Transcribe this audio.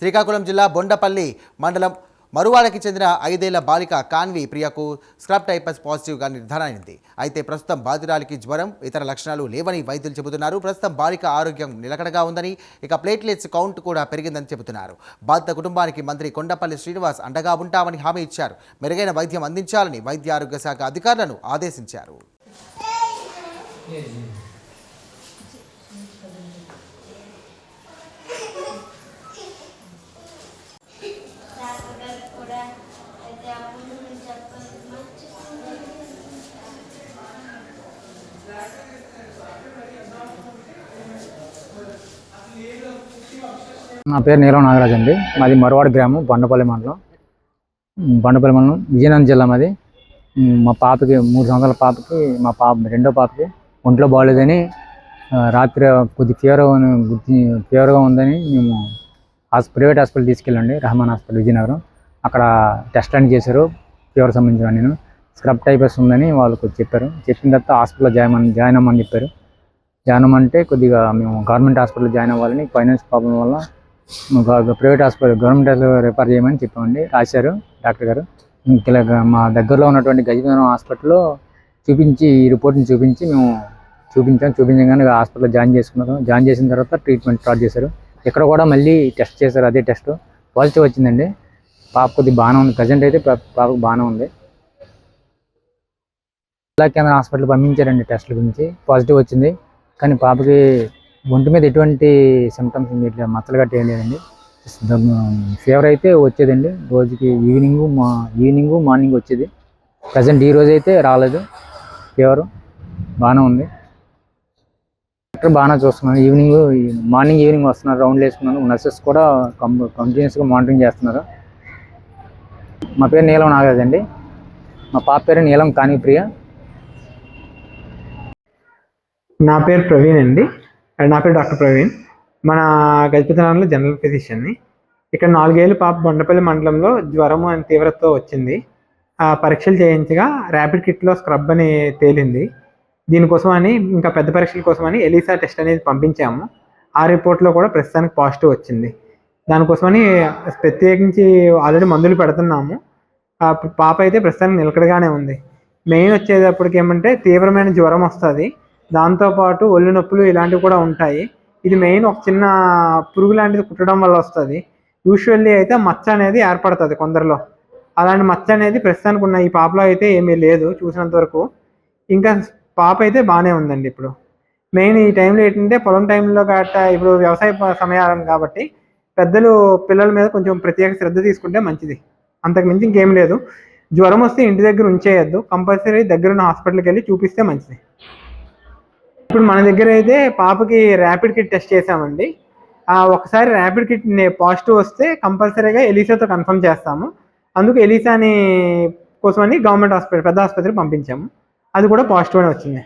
శ్రీకాకుళం జిల్లా బొండపల్లి మండలం మరువాడకి చెందిన ఐదేళ్ళ బాలిక కాన్వి ప్రియకు స్క్రబ్ టైపస్ పాజిటివ్గా నిర్ధారణ అయింది అయితే ప్రస్తుతం బాధితురాలికి జ్వరం ఇతర లక్షణాలు లేవని వైద్యులు చెబుతున్నారు. ప్రస్తుతం బాలిక ఆరోగ్యం నిలకడగా ఉందని ఇక ప్లేట్లెట్స్ కౌంట్ కూడా పెరిగిందని చెబుతున్నారు. బాధిత కుటుంబానికి మంత్రి కొండపల్లి శ్రీనివాస్ అండగా ఉంటామని హామీ ఇచ్చారు. మెరుగైన వైద్యం అందించాలని వైద్య ఆరోగ్య శాఖ అధికారులను ఆదేశించారు డాక్టర్ కూడా అయితే అప్పుడు నేను చెప్పాలి నా పేరు నీలం నాగరాజ్ అండి. మాది మరవాడ గ్రామం బండపల్లి మండలం. బండపల్లి మండలం విజయనగరం జిల్లా మాది. మా పాపకి మూడు సంవత్సరాల పాపకి మా పాప రెండో పాపకి ఒంట్లో బాగోలేదని రాత్రి కొద్ది ఫీవర్ గుర్తి ఫీవర్గా ఉందని మేము ప్రైవేట్ హాస్పిటల్ తీసుకెళ్ళండి రహమాన్ హాస్పిటల్ విజయనగరం. అక్కడ టెస్ట్ అండ్ చేశారు ఫీవర్ సంబంధించిన నేను స్క్రబ్ టైపర్స్ ఉందని వాళ్ళకు చెప్పారు. చెప్పిన తర్వాత హాస్పిటల్లో జాయిన్ అవ్వమని- జాయిన్ అమ్మని చెప్పారు. జాయిన్ అవ్వమంటే కొద్దిగా మేము గవర్నమెంట్ హాస్పిటల్ జాయిన్ అవ్వాలని ఫైనాన్స్ ప్రాబ్లం వల్ల private hospital government hospital refer చేయమని చెప్పామండి. రాశారు డాక్టర్ గారు. ఇంకా మా దగ్గరలో ఉన్నటువంటి గజపతినగరం హాస్పిటల్లో చూపించి ఈ రిపోర్ట్ని చూపించి మేము చూపించాం. చూపించగానే హాస్పిటల్లో జాయిన్ చేసుకున్నాం జాయిన్ చేసిన తర్వాత ట్రీట్మెంట్ స్టార్ట్ చేశారు. ఇక్కడ కూడా మళ్ళీ టెస్ట్ చేశారు. అదే టెస్ట్ పాజిటివ్ వచ్చిందండి. పాప కొద్దిగా బాగానే ఉంది. ప్రజెంట్ అయితే పాపకు బాగానే ఉంది. జిల్లా కేంద్ర హాస్పిటల్ పంపించారండి టెస్ట్ల గురించి. పాజిటివ్ వచ్చింది. కానీ పాపకి ఒంటి మీద ఎటువంటి సిమ్టమ్స్ ఇట్లా మచ్చలు కట్టేయం లేదండి ఫీవర్ అయితే వచ్చేదండి. రోజుకి ఈవినింగ్ మా ఈవినింగ్ మార్నింగ్ వచ్చేది. ప్రజెంట్ ఈ రోజు అయితే రాలేదు. ఫీవర్ బాగానే ఉంది. డాక్టర్ బాగానే చూస్తున్నాను ఈవినింగ్ మార్నింగ్ ఈవినింగ్ వస్తున్నారు. రౌండ్లు వేసుకున్నాను నర్సెస్ కూడా కంటిన్యూస్గా మానిటరింగ్ చేస్తున్నారు. మా పేరు నీలం నాగరాజ్ అండి మా పాప పేరు నీలం కానిప్రియ. నా పేరు ప్రవీణ్ అండి. నా పేరు డాక్టర్ ప్రవీణ్. మన గజపతినగరంలో జనరల్ ఫిజిషియన్ని. ఇక్కడ నాలుగేళ్ళు పాప బొండపల్లి మండలంలో జ్వరము అని తీవ్రతతో వచ్చింది. ఆ పరీక్షలు చేయించగా ర్యాపిడ్ కిట్లో స్క్రబ్ అని తేలింది. దీనికోసం అని ఇంకా పెద్ద పరీక్షల కోసం అని ఎలీసా టెస్ట్ అనేది పంపించాము. ఆ రిపోర్ట్లో కూడా ప్రస్తుతానికి పాజిటివ్ వచ్చింది. దానికోసమని ప్రత్యేకించి ఆల్రెడీ మందులు పెడుతున్నాము. పాప అయితే ప్రస్తుతానికి నిలకడగానే ఉంది. మెయిన్ వచ్చేటప్పటికి ఏమంటే తీవ్రమైన జ్వరం వస్తుంది. దాంతోపాటు ఒళ్ళు నొప్పులు ఇలాంటివి కూడా ఉంటాయి. ఇది మెయిన్ ఒక చిన్న పురుగు లాంటిది కుట్టడం వల్ల వస్తుంది. యూజువల్లీ అయితే మచ్చ అనేది ఏర్పడుతుంది కొందరిలో. అలాంటి మచ్చ అనేది ప్రస్తుతానికి ఉన్న ఈ పాపలో అయితే ఏమీ లేదు చూసినంత వరకు. ఇంకా పాప అయితే బాగానే ఉందండి ఇప్పుడు. మెయిన్ ఈ టైంలో ఏంటంటే పొలం టైంలో గట్ట ఇప్పుడు వ్యవసాయ సమయాలను కాబట్టి పెద్దలు పిల్లల మీద కొంచెం ప్రత్యేక శ్రద్ధ తీసుకుంటే మంచిది. అంతకు మించి ఇంకేం లేదు. జ్వరం వస్తే ఇంటి దగ్గర ఉంచేయద్దు. కంపల్సరీ దగ్గర ఉన్న హాస్పిటల్కి వెళ్ళి చూపిస్తే మంచిది. ఇప్పుడు మన దగ్గర అయితే పాపకి ర్యాపిడ్ కిట్ టెస్ట్ చేసామండి ఒకసారి ర్యాపిడ్ కిట్ పాజిటివ్ వస్తే కంపల్సరీగా ఎలీసాతో కన్ఫర్మ్ చేస్తాము. అందుకు ఎలీసాని కోసమని గవర్నమెంట్ హాస్పిటల్ పెద్ద ఆసుపత్రికి పంపించాము. అది కూడా పాజిటివ్ అని వచ్చింది.